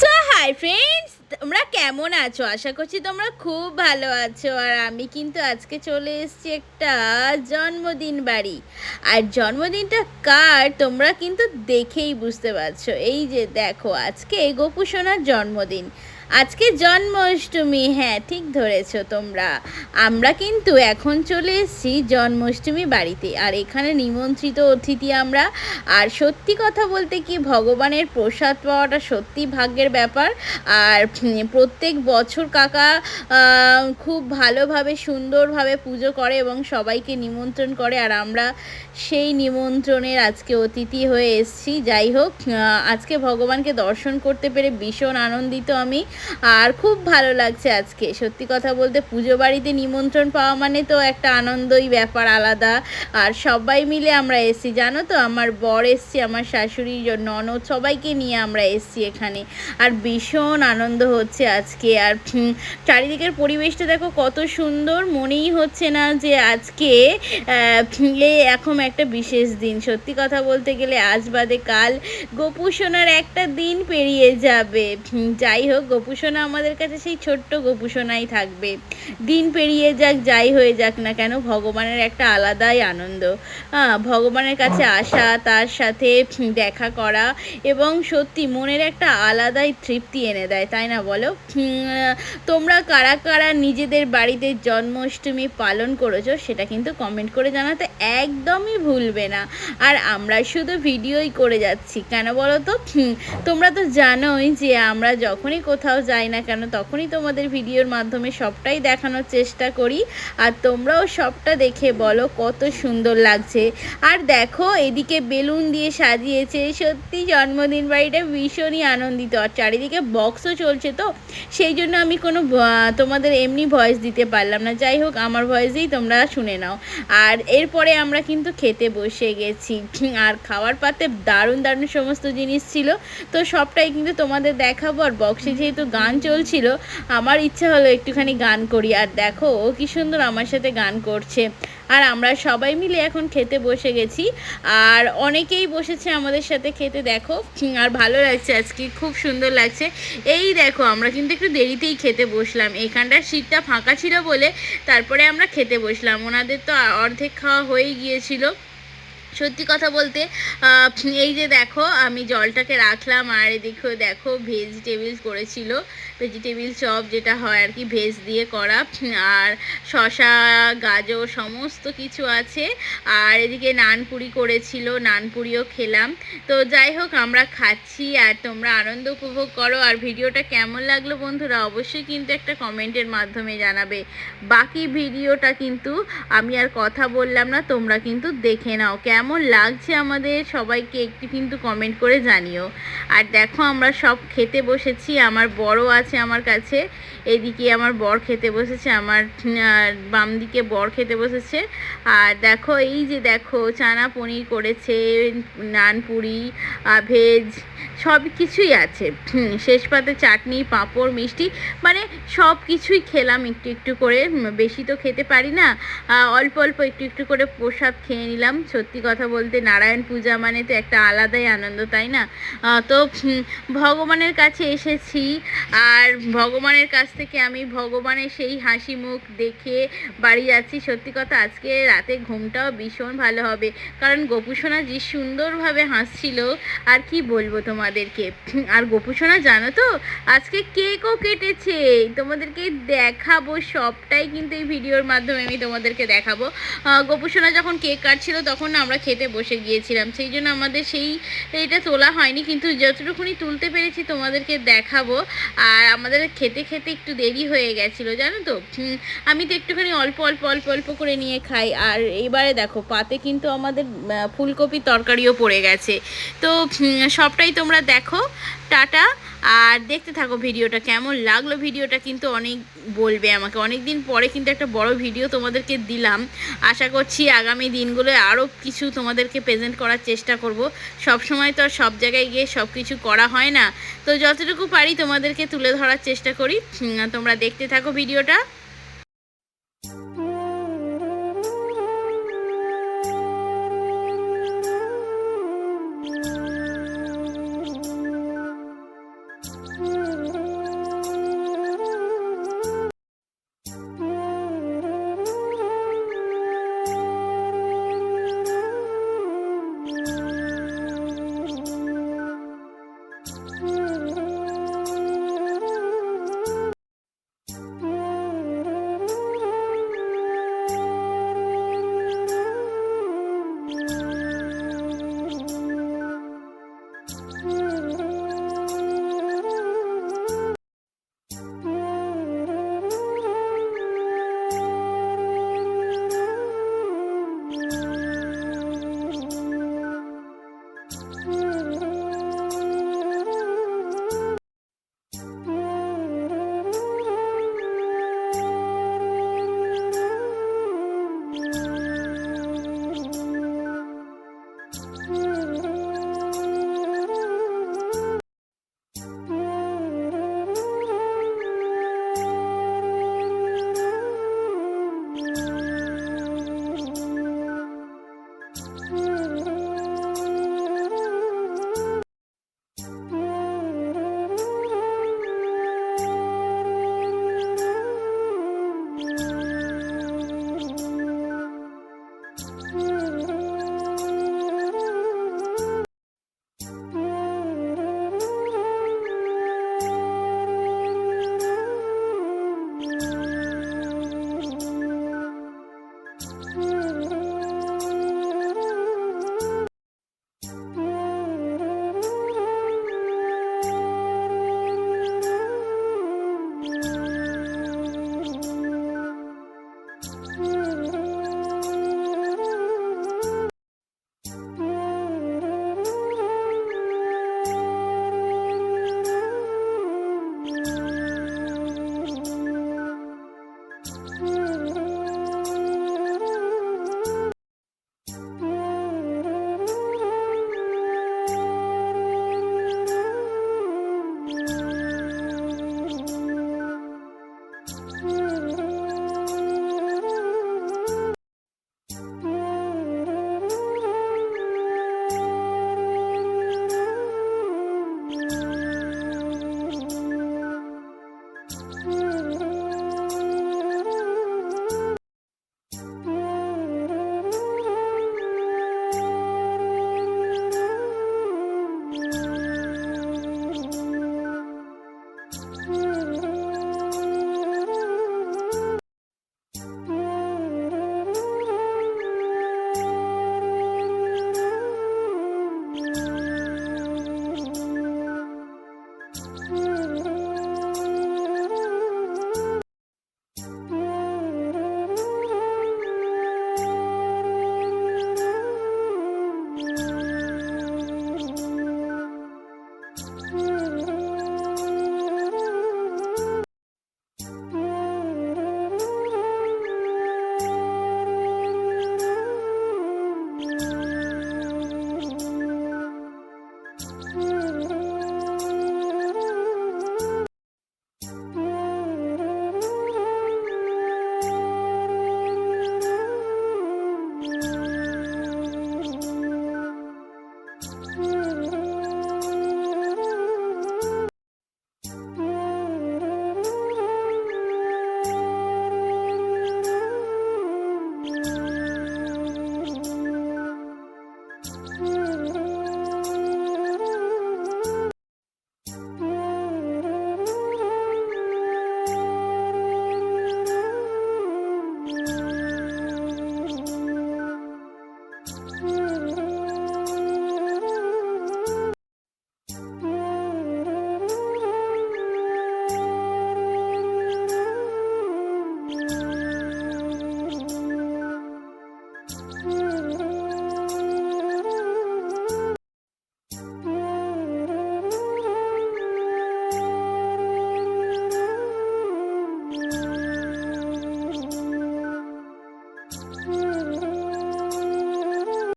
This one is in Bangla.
সো হাই ফ্রেন্ডস তোমরা কেমন আছো? আশা করছি তোমরা খুব ভালো আছো। আর আমি কিন্তু আজকে চলে এসেছি একটা জন্মদিন বাড়ি। আর জন্মদিনটা কার তোমরা কিন্তু দেখেই বুঝতে পারছ। এই যে দেখো, আজকে গোপু সোনার জন্মদিন। আজকে জন্মাষ্টমী হ্যাঁ ঠিক ধরেছো তোমরা। আমরা কিন্তু এখন চলে এসেছি জন্মাষ্টমী বাড়িতে। আর এখানে নিমন্ত্রিত অতিথি আমরা। আর সত্যি কথা বলতে কি, ভগবানের প্রসাদ পাওয়াটা সত্যি ভাগ্যের ব্যাপার। আর প্রত্যেক বছর কাকা খুব ভালোভাবে, সুন্দরভাবে পুজো করে এবং সবাইকে নিমন্ত্রণ করে। আর আমরা সেই নিমন্ত্রণের আজকে অতিথি হয়ে এসেছি। যাই হোক আজকে ভগবানকে দর্শন করতে পেরে ভীষণ আনন্দিত আমি। আর খুব ভালো লাগছে আজকে। সত্যি কথা বলতে পুজো বাড়িতে নিমন্ত্রণ পাওয়া মানে তো একটা আনন্দই ব্যাপার আলাদা। আর সবাই মিলে আমরা এসেছি, জানো তো? আমার বর এসছি, আমার শাশুড়ি ননদ সবাইকে নিয়ে আমরা এসেছি এখানে। আর ভীষণ আনন্দ হচ্ছে আজকে। আর চারিদিকের পরিবেশটা দেখো কত সুন্দর। মনেই হচ্ছে না যে আজকে এ এখন একটা বিশেষ দিন। সত্যি কথা বলতে গেলে আজ বাদে কাল গোপুসোনার একটা দিন পেরিয়ে যাবে। যাই হোক গোপুসোনা আমাদের কাছে সেই ছোট্ট গোপুসোনাই থাকবে। দিন পেরিয়ে যাক, যাই হয়ে যাক না কেন, ভগবানের একটা আলাদাই আনন্দ। হ্যাঁ ভগবানের কাছে আসা, তার সাথে দেখা করা এবং সত্যি মনের একটা আলাদাই তৃপ্তি এনে দেয়, তাই না বলো? তোমরা কারা কারা নিজেদের বাড়িতে জন্মাষ্টমী পালন করেছ সেটা কিন্তু কমেন্ট করে জানাতে একদমই ভুলবে না। আর আমরা শুধু ভিডিওই করে যাচ্ছি, কেন বলো তো? তোমরা তো জানোই যে আমরা যখনই কোথাও যাই না কেন, তখনই তোমাদের ভিডিওর মাধ্যমে সবটাই দেখানোর চেষ্টা করি। আর তোমরাও সবটা দেখে বলো কত সুন্দর লাগছে। আর দেখো, এদিকে বেলুন দিয়ে সাজিয়েছে। সত্যি জন্মদিন বাড়িটা ভীষণই আনন্দিত। আর চারিদিকে বক্সও চলছে তো, সেই জন্য আমি কোনো তোমাদের এমনি ভয়েস দিতে পারলাম না। যাই হোক, আমার ভয়েসেই তোমরা শুনে নাও। আর এরপরে আমরা কিন্তু খেতে বসে গেছি। আর খাওয়ার পাতে দারুণ দারুণ সমস্ত জিনিস ছিল। তো সবটাই কিন্তু তোমাদের দেখাবো। আর বক্সে যেহেতু গান চলছিল, আমার ইচ্ছা হলো একটুখানি গান করি। আর দেখো, ও কি সুন্দর আমার সাথে গান করছে। আর আমরা সবাই মিলে এখন খেতে বসে গেছি। আর অনেকেই বসেছে আমাদের সাথে খেতে, দেখো। আর ভালো লাগছে আজকে, খুব সুন্দর লাগছে। এই দেখো, আমরা কিন্তু একটু দেরিতেই খেতে বসলাম। এখানটার সিটটা ফাঁকা ছিল বলে তারপরে আমরা খেতে বসলাম। ওনাদের তো অর্ধেক খাওয়া হয়ে গিয়েছিল। সত্যি কথা বলতে এই যে দেখো, আমি জলটাকে রাখলাম আর এদিকে দেখো ভেজিটেবল করেছিল। ভেজিটেবিল চপ যেটা হয় আর কি ভেজ দিয়ে করা। আর শশা গাজর সমস্ত কিছু আছে। আর এদিকে নানপুরি করেছিল, নানপুরিও খেলাম। তো যাই হোক, আমরা খাচ্ছি আর তোমরা আনন্দ উপভোগ করো। আর ভিডিওটা কেমন লাগল বন্ধুরা, অবশ্যই কিন্তু একটা কমেন্টের মাধ্যমে জানাবে। বাকি ভিডিওটা কিন্তু আমি আর কথা বললাম না, তোমরা কিন্তু দেখে নাও। কেমন লাগছে আমাদের সবাইকে একটু কিন্তু কমেন্ট করে জানিও। আর দেখো আমরা সব খেতে বসেছি, আমার বড় আছে আমার কাছে, এদিকে আমার বর খেতে বসেছে, আমার বাম দিকে বর খেতে বসেছে। আর দেখো এই যে দেখো চানা পনির করেছে, নান পুরি ভেজ, সব কিছুই আছে। শেষ পাতে চাটনি, পাঁপড়, মিষ্টি মানে সব কিছুই খেলাম একটু একটু করে বেশি তো খেতে পারি না। অল্প অল্প একটু একটু করে প্রসাদ খেয়ে নিলাম, সত্যি কথা বলতে নারায়ণ পূজা মানে তো একটা আলাদাই আনন্দ, তাই না? তো ভগবানের কাছে এসেছি আর ভগবানের কাছ থেকে আমি ভগবানের সেই হাসি মুখ দেখে বাড়ি যাচ্ছি। সত্যি কথা, আজকে রাতে ঘুমটাও ভীষণ ভালো হবে। কারণ গোপুসোনা যে সুন্দরভাবে হাসছিল, আর কি বলব তোমাদেরকে? আর গোপুসোনা জানো তো, আজকে কেকও কেটেছে। তোমাদেরকে দেখাবো সবটাই কিন্তু এই ভিডিওর মাধ্যমে আমি তোমাদেরকে দেখাবো। গোপুসোনা যখন কেক কাটছিল, তখন আমরা খেতে বসে গিয়েছিলাম। সেই জন্য আমাদের সেই এটা তোলা হয়নি, কিন্তু যতটুকুনি তুলতে পেরেছি তোমাদেরকে দেখাবো। আর আমাদের খেতে খেতে একটু দেরি হয়ে গেছিল, জানো তো? আমি তো একটুখানি অল্প অল্প অল্প অল্প করে নিয়ে খাই। আর এবারে দেখো, পাতে কিন্তু আমাদের ফুলকপি তরকারিও পড়ে গেছে। তো সবটাই তোমরা দেখো। টাটা। আর দেখতে থাকো ভিডিওটা কেমন লাগল। ভিডিওটা কিন্তু অনেক বলবে আমাকে। অনেক দিন পরে কিন্তু একটা বড় ভিডিও তোমাদেরকে দিলাম। আশা করছি আগামী দিনগুলো আরও কিছু তোমাদেরকে প্রেজেন্ট করার চেষ্টা করব। সব সময় তো আর সব জায়গায় গিয়ে সব কিছু করা হয় না। তো যতটুকু পারি তোমাদেরকে তুলে ধরার চেষ্টা করি। তোমরা দেখতে থাকো ভিডিওটা। Música